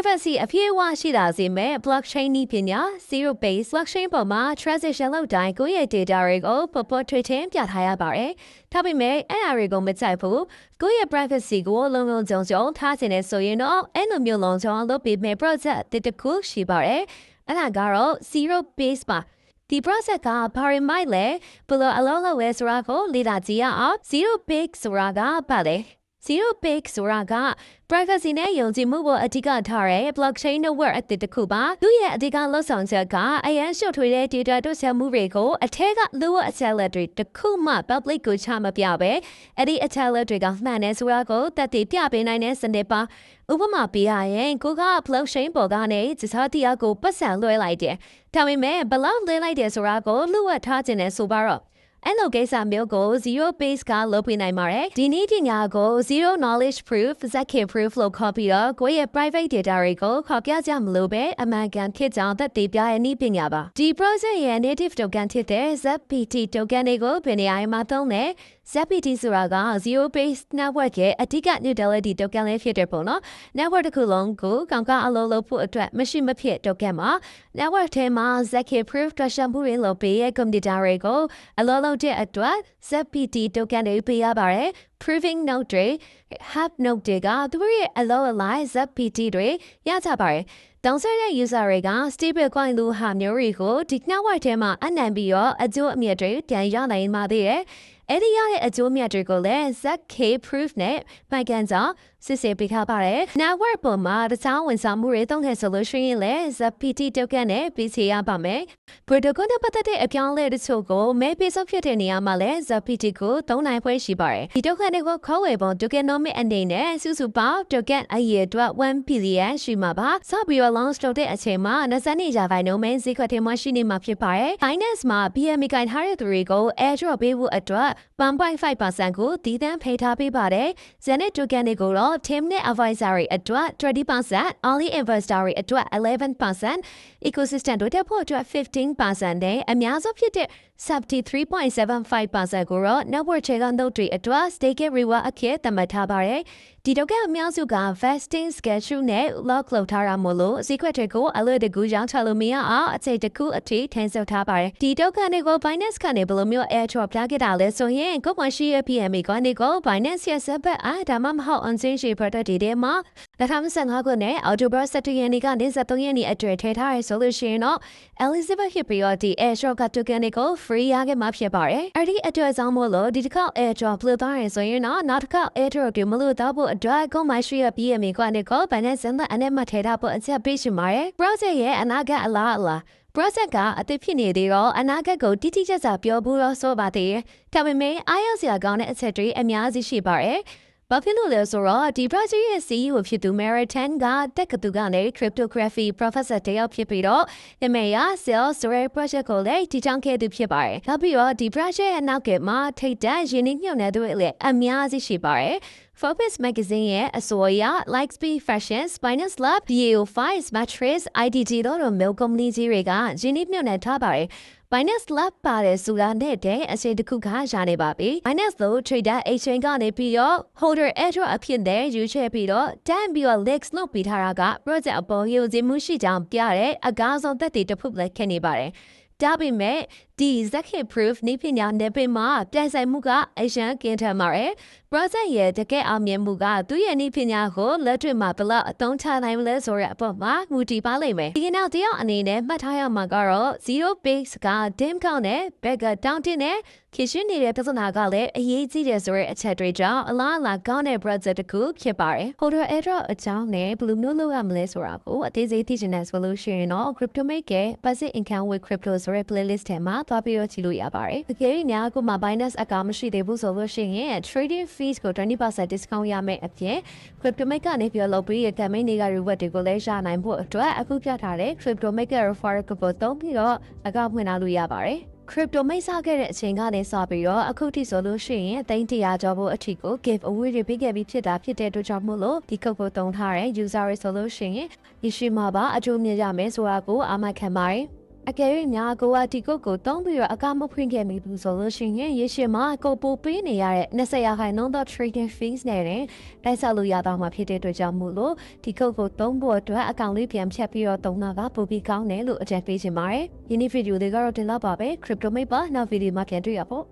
privacy အပြည့်အဝရှိတာစေမဲ့ blockchain နည်းပညာ zero base blockchain ပေါ်မှာ transaction လုပ်တိုင်းကိုယ့်ရဲ့ data တွေကိုပေါ်ပေါ်ထွေထွေပြထားရပါတယ်။ဒါပေမဲ့အဲ့အရာတွေကိုမကြိုက်ဘူး။ကိုယ့်ရဲ့ privacy ကိုလုံလုံခြုံခြုံထားခြင်းနဲ့ဆိုရင်တော့အဲ့လိုမျိုးလုံခြုံလုပ်ပြီးမဲ့ project တစ်တစ်ခုရှိပါတယ်။အဲ့ဒါကတော့ zero base ပါဒီ process ကဘာရမိုက်လဲဘယ်လိုအလုံးလုံးလဲဆိုတာကိုလေ့လာကြည့်ရအောင် zero base ဆိုတာကဘာလဲ zero base ဆိုတာက privacy နဲ့ယုံကြည်မှုကိုအဓိကထားတဲ့ blockchain network အသစ်တစ်ခုပါသူရဲ့အဓိကလှုပ်ဆောင်ချက်ကအရန်ရှုပ်ထွေးတဲ့ data တို့ဆက်မှုတွေကိုအထက်ကလူ့အချက်လက်တွေတစ်ခုမှ public ကိုချမပြပဲအဲ့ဒီအချက်လက်တွေကမှန်တယ်ဆိုတာကိုတက်တည်ပြပေးနိုင်တဲ့စနစ်ပါဥပမာပေးရရင်ကိုက blockchain ပေါ်ကနေစစတရားကိုပတ်စံလွှဲလိုက်တယ်ဒါပေမဲ့ဘလောက်လွှဲလိုက်တယ်ဆိုတာကိုလူ့ဝတ်ထားခြင်းနဲ့ဆိုပါတော့ အဲ့လိုကိစ္စမျိုးကို zero base ကလုပ်ပြနိုင်ပါတယ်ဒီနည်းပညာကို zero knowledge proof zk proof လို့ခေါ်ပြီးတော့ကိုယ့်ရဲ့ private data တွေကိုခေါ်ပြကြမလို့ပဲအမှန်ကန်ဖြစ်ကြောင်းသက်သေပြရဲ့နည်းပညာပါဒီ project ရဲ့ native token ဖြစ်တဲ့ ZPT token တွေကိုဘယ်နေရာမှာသုံးလဲ ZPT ဆိုတာက zero base network ရဲ့အဓိက utility token လေးဖြစ်တယ်ပေါ့နော် network တစ်ခုလုံးကိုကောင်ကအလုပ်လုပ်ဖို့အတွက်မရှိမဖြစ် token မှာ network ထဲမှာ ZK proof တွေ့ရှမှုတွေလုပ်ပေးရဲ့ computer တွေကိုအလုပ်လုပ်တဲ့အတွက် ZPT token တွေပေးရပါတယ် proving note တွေ have note တွေကသူတို့ရဲ့အလုပ်အလိုက် ZPT တွေရကြပါတယ်တောင်းဆိုတဲ့ user တွေက stable coin လိုဟာမျိုးတွေကိုဒီ network ထဲမှာအနံပြီးတော့အကျိုးအမြတ်တွေပြန်ရနိုင်ပါသေးတယ်။ အဲ့ဒီရတဲ့အကျိုးမြတ်တွေကိုလည်း ZK proof နဲ့ပိုင်ကန်ကြောင့်စစ်ဆေးပေးထားပါတယ်။ network ပေါ်မှာတခြားဝန်ဆောင်မှုတွေတုံးခဲ့ဆိုလို့ရှိရင်လည်း ZPT token နဲ့ပြီးစီရပါမယ်။ protocol နဲ့ပတ်သက်တဲ့အပြောင်းအလဲတချို့ကိုမဲပေးဆုံးဖြစ်တဲ့နေရာမှာလည်း ZPT ကိုသုံးနိုင်ဖွယ်ရှိပါတယ်။ဒီ token တွေကိုခေါ်ဝေပုံ tokenomic အနေနဲ့စုစုပေါင်း token အရေအတွက်1 billion ရှိမှာပါ။စပြီးတော့ launch လုပ်တဲ့အချိန်မှာ20နေကြပိုင်းနှုန်းမဲ့ဈေးကွက်ထဲမှာရှိနေမှာဖြစ်ပါတယ်။ Binance မှာ BNB ကိုင်ထားတဲ့သူတွေကို airdrop ပေးဖို့အတွက်1.5%ကိုတည်တံ့ဖိထားပေးပါတယ်။ Zenit token တွေကိုတော့ team နဲ့ advisory အတွက်20% early investor တွေအတွက်11% ecosystem တို့တက်ဖို့အတွက်15%နဲ့အများဆုံးဖြစ်တဲ့73.75%ကိုတော့ network ချေကနှုတ်တွေအတွက် stake reward အဖြစ်သတ်မှတ်ထားပါတယ်။ဒီတော့ကအများစုက vesting schedule နဲ့ lock လုပ်ထားတာမို့လို့ secret တွေကိုအလွယ်တကူရောင်းချလို့မရအောင်အချိန်တစ်ခုအထိထည့်ဆုပ်ထားပါတယ်။ဒီတော့ကနေကို Binance ကနေဘယ်လိုမျိုး airdrop ပြခဲ့တာလဲဆိုရင်ကိုမှရှိရဲ့ PMA ကနေကို Binance ရဲ့ set အားဒါမှမဟုတ် on-chain ရှိ product တွေထဲမှာ2025ခုနှစ်အောက်တိုဘာ17ရက်နေ့ကနေ23ရက်နေ့အတွင်းထည့်ထားရဆိုလို့ရှိရင်တော့ Elizabeth ဖြစ်ပြီးတော့ဒီ airdrop က token တွေကို free ရခဲ့မှာဖြစ်ပါတယ်။အဲ့ဒီအတွက်ကြောင့်မို့လို့ဒီတစ်ခေါက် airdrop လို့သားရင်ဆိုရင်တော့နောက်တစ်ခေါက် airdrop တွေမလို့တော့ဖို့အတွက်ကိုမှရှိရဲ့ PMA ကနေကို Binance နဲ့အနေမှာထည့်ထားဖို့အချက်ပေးရှင်ပါတယ်။ project ရဲ့အနာဂတ်အလားအလာ process ကအသစ်ဖြစ်နေသေးတော့အနာဂတ်ကိုတိတိကျကျပြောဖို့တော့ဆိုပါသေးတယ်။ဒါပေမဲ့အားရစရာကောင်းတဲ့အချက်တွေအများကြီးရှိပါတယ်။ဘာဖြစ်လို့လဲဆိုတော့ဒီ project ရဲ့ CEO ဖြစ်သူ Meritan ကတက်ကတူကနေ cryptography professor တယောက်ဖြစ်ပြီးတော့အမေရ sales ဆိုတဲ့ project ကိုလည်းတည်ထောင်ခဲ့သူဖြစ်ပါတယ်။နောက်ပြီးတော့ဒီ project ရဲ့နောက်ကမှာထိတ်တန့်ရင်းနှီးမြှုပ်နှံသူတွေလည်းအများကြီးရှိပါတယ်။ Forbes magazine ရဲ့အဆိုအရ Lightspeed Fashion, Spinus Lab, BAO5, Mattress, IDG တို့လိုမျိုး company ကြီးတွေကရင်းနှီးမြှုပ်နှံထားပါတယ်။ Binance Lab ပါတယ်ဆိုတာနဲ့တဲ့အချိန်တစ်ခုခါရနေပါပြီ။ Binance လို့ trader exchange ကနေပြီးတော့ holder airdrop အဖြစ်နဲ့ယူချပြီးတော့တန်းပြီးတော့ leaks လုပ်ပြီးထားတာက project အပေါ်ရုံစည်းမှုရှိကြောင်းပြတဲ့အကားဆုံးသက်သေတစ်ခုလည်းခင်နေပါတယ်။ဒါပေမဲ့ ဒီ Zakhe proof နေပညာနယ်ပင်မှာပြိုင်ဆိုင်မှုကအရန်ကင်းထန်ပါတယ် project ရဲ့တကယ်အောင်မြင်မှုကသူ့ရဲ့နေပညာကိုလက်တွေ့မှာဘလောက်အသုံးချနိုင်မလဲဆိုတဲ့အပေါ်မှာမူတည်ပါလိမ့်မယ်ဒီနောက်တယောက်အနေနဲ့မှတ်ထားရမှာကတော့ zero base က dim count နဲ့ backup down တင်နဲ့ခေရှင်နေတဲ့ပြဿနာကလည်းအရေးကြီးတယ်ဆိုတဲ့အချက်တွေကြောင့်အလားအလာကောင်းတဲ့ project တစ်ခုဖြစ်ပါတယ် holder airdrop အကြောင်းနဲ့ဘယ်လိုမျိုးလုပ်ရမလဲဆိုတာကိုအသေးစိတ်သိချင်တဲ့ဆိုလို့ရှိရင်တော့ crypto make ရဲ့ passive income with crypto ဆိုတဲ့ playlist ထဲမှာသွားပြီးတော့ကြည့်လို့ရပါတယ်တကယ်လို့များအခုမှ Binance account မရှိသေးဘူးဆိုလို့ရှိရင် trading fees ကို20% discount ရမယ့်အပြင် crypto make ကနေပြောလို့ပြီးရ campaign တွေက reward တွေကိုလည်းရနိုင်ဖို့အတွက်အခုပြထားတဲ့ crypto make referral code ကိုသုံးပြီးတော့ account ဖွင့်ထားလို့ရပါတယ် crypto မိတ်ဆခဲ့တဲ့အချိန်ကနေစပြီးတော့အခုထိဆိုလို့ရှိရင်သိန်းတရာကျော်ဖို့အထိကို give away တွေပေးခဲ့ပြီးဖြစ်တာဖြစ်တဲ့အတွက်ကြောင့်မို့လို့ဒီ code ကိုသုံးထားတဲ့ user တွေဆိုလို့ရှိရင်ဒီရှိမှာပါအကျိုးမြတ်ရမယ်ဆိုတာကိုအာမခံပါတယ် အကယ်၍များကိုကဒီကုတ်ကိုတုံးပြီးတော့အကမဖွင့်ခဲ့မိဘူးဆိုလို့ရှိရင်ရေရှည်မှာကိုပိုပေးနေရတဲ့20ရာခိုင်နှုန်းသော trading fees နဲ့တင်တိုက်ဆောက်လို့ရတော့မှာဖြစ်တဲ့အတွက်ကြောင့်မို့လို့ဒီကုတ်ကိုတုံးဖို့အတွက်အကောင့်လေးပြန်ဖြတ်ပြီးတော့တုံးတာကပိုပြီးကောင်းတယ်လို့အကြံပေးချင်ပါတယ်။ယနေ့ဗီဒီယိုလေးကတော့ဒီလောက်ပါပဲ crypto mate ပါနောက်ဗီဒီယိုမှာပြန်တွေ့ရဖို့